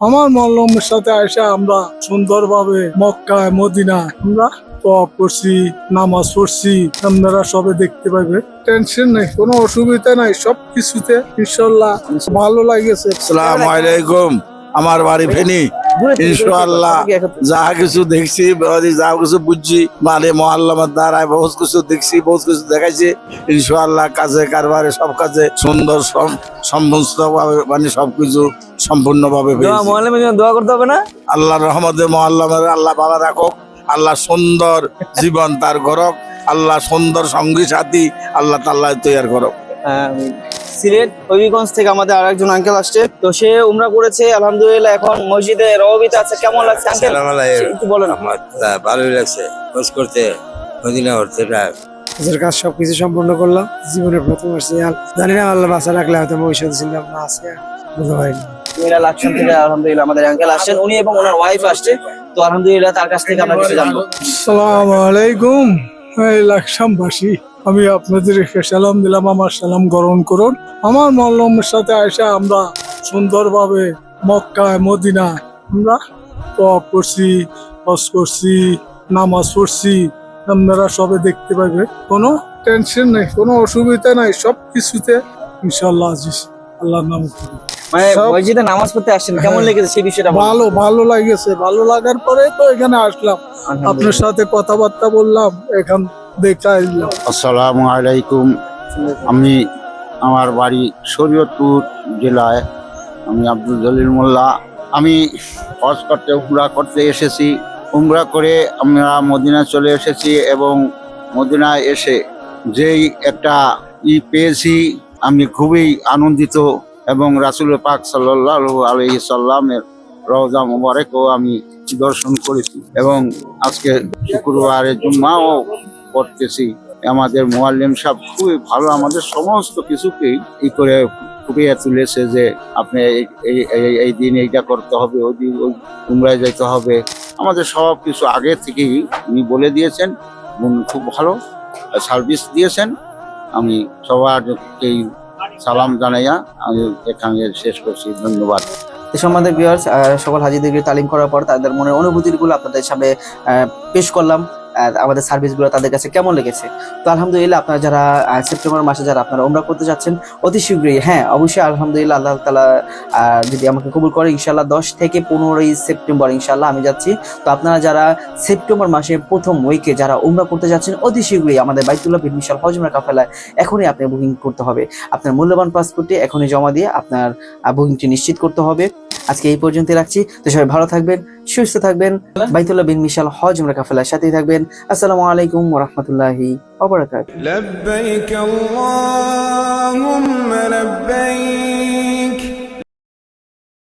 আমার মল্লমের সাথে এসে আমরা সুন্দরভাবে মক্কায়, মদিনায় আমরা তপ করছি, নামাজ পড়ছি। আপনারা সবে দেখতে পাবে টেনশন নেই, কোনো অসুবিধা নাই সব কিছুতে ইনশাল্লাহ ভালো লাগেছে। সালাম আলাইকুম। আমার বাড়ি ফেনি। ইনশাআল্লাহ যা কিছু দেখছি যা কিছু বুঝছি মানে মহল্লামের দ্বারায় বহুত কিছু দেখছি, বহুত কিছু দেখাইছি। ইনশাআল্লাহ কাজে, কারবারে সব কাজে সুন্দর সমস্ত মানে সবকিছু সম্পূর্ণ ভাবে দোয়া মহল্লামের জন্য দোয়া করতে হবে না? আল্লাহ রহমতে মহল্লামের আল্লাহ ভালো রাখো আল্লাহ সুন্দর জীবন তার করক আল্লাহ সুন্দর সঙ্গী সাথী আল্লাহ তাল্লাহ তৈয়ার করক। আহ, সিলেট হবিগঞ্জ থেকে আমাদের আরেকজন আঙ্কেল আসছে। তো সে উমরা করেছে আলহামদুলিল্লাহ এখন মসজিদে রবিতে আছে। কেমন লাগছে আঙ্কেল একটু বলেন ভালোই লাগছে। খোঁজ করতে মদিনা করতে নিজের কাজ সবকিছু সম্পূর্ণ করলাম। জীবনের প্রথম আসছে। জানি না আল্লাহ বাসা রাখলে হয়তো ভবিষ্যৎ ছিলাম না আছে বুঝতে পারিনি। মেয়েরা লাকসাম থেকে আলহামদুলিল্লাহ আমাদের আসছেন। উনি এবং ওনার ওয়াইফ আসছে। তো আলহামদুলিল্লাহ তার কাছ থেকে আমরা কিছু জানব। সালাম আলাইকুম। আমি আপনাদের সালাম দিলাম, আমার সালাম গ্রহণ করুন। আমার মল্লমের সাথে এসে আমরা সুন্দরভাবে মক্কায়, মদিনায় আমরা করছি করছি, নামাজ পড়ছি। আপনারা সবে দেখতে পাবে, কোনো টেনশন নেই, কোনো অসুবিধা নাই সব কিছুতে ইনশাল্লাহ আজিজ, আল্লাহর নাম। মানে মসজিদে নামাজ পড়তে আসছেন কেমন লেগেছে সেই বিষয়টা ভালো ভালো লাগেছে। ভালো লাগার পরে তো এখানে আসলাম। আপনার সাথে কথাবার্তা বললাম এখান দেখা আসসালামু আলাইকুম। আমি আমার বাড়ি শরীয়তপুর জেলায় আমি আব্দুল জলিল মোল্লা। আমি হজ করতে উমরা করতে এসেছি। উমরা করে আমরা মদিনা চলে এসেছি এবং মদিনায় এসে যেই একটা ই পেয়েছি আমি খুবই আনন্দিত এবং রাসুল পাক সাল্লাহ আলহি সাল্লামের রওজা মুবারকও আমি দর্শন করেছি এবং আজকে শুক্রবারে জুম্মাও করতেছি আমাদের মোয়াল্লিম সাহেব খুবই ভালো, আমাদের সমস্ত কিছুকেই ই করে ফুটিয়ে তুলেছে যে আপনি এই- দিন এইটা করতে হবে, ওই দিন ওই উমরায় যেতে হবে। আমাদের সব কিছু আগে থেকেই উনি বলে দিয়েছেন খুব ভালো সার্ভিস দিয়েছেন। আমি সবারকেই সালাম জানাইয়া আমি এখানে শেষ করছি, ধন্যবাদ। এ সম্বন্ধে বিয়ার্স সকল হাজিদেরকে তালিম করার পর তাদের মনের অনুভূতিগুলো আপনাদের সামনে পেশ করলাম। আমাদের সার্ভিসগুলো তাদের কাছে কেমন লেগেছে? তো আলহামদুলিল্লাহ আপনারা যারা সেপ্টেম্বর মাসে যারা আপনারা ওমরা করতে যাচ্ছেন, অতি শীঘ্রই হ্যাঁ অবশ্যই আলহামদুলিল্লাহ আল্লাহ তালা যদি আমাকে কবুল করে ইনশাল্লাহ দশ থেকে পনেরোই সেপ্টেম্বর ইনশাল্লাহ আমি যাচ্ছি। তো আপনারা যারা সেপ্টেম্বর মাসের প্রথম উইকে যারা ওমরা করতে যাচ্ছেন, অতি শীঘ্রই আমাদের বাইতুল্লাহ বিন মিশাল হজমরা কাফেলায় এখনই আপনি বুকিং করতে হবে। আপনার মূল্যবান পাসপোর্টটি এখনই জমা দিয়ে আপনার বুকিংটি নিশ্চিত করতে হবে। আজকে এই পর্যন্ত রাখছি। তো সবাই ভালো থাকবেন, সুস্থ থাকবেন। বাইতুল্লাহ বিন মিশাল হজ উমরা কাফেলার সাথেই থাকবেন। আসসালামু আলাইকুম রহমতুল্লাহি অবরাকাত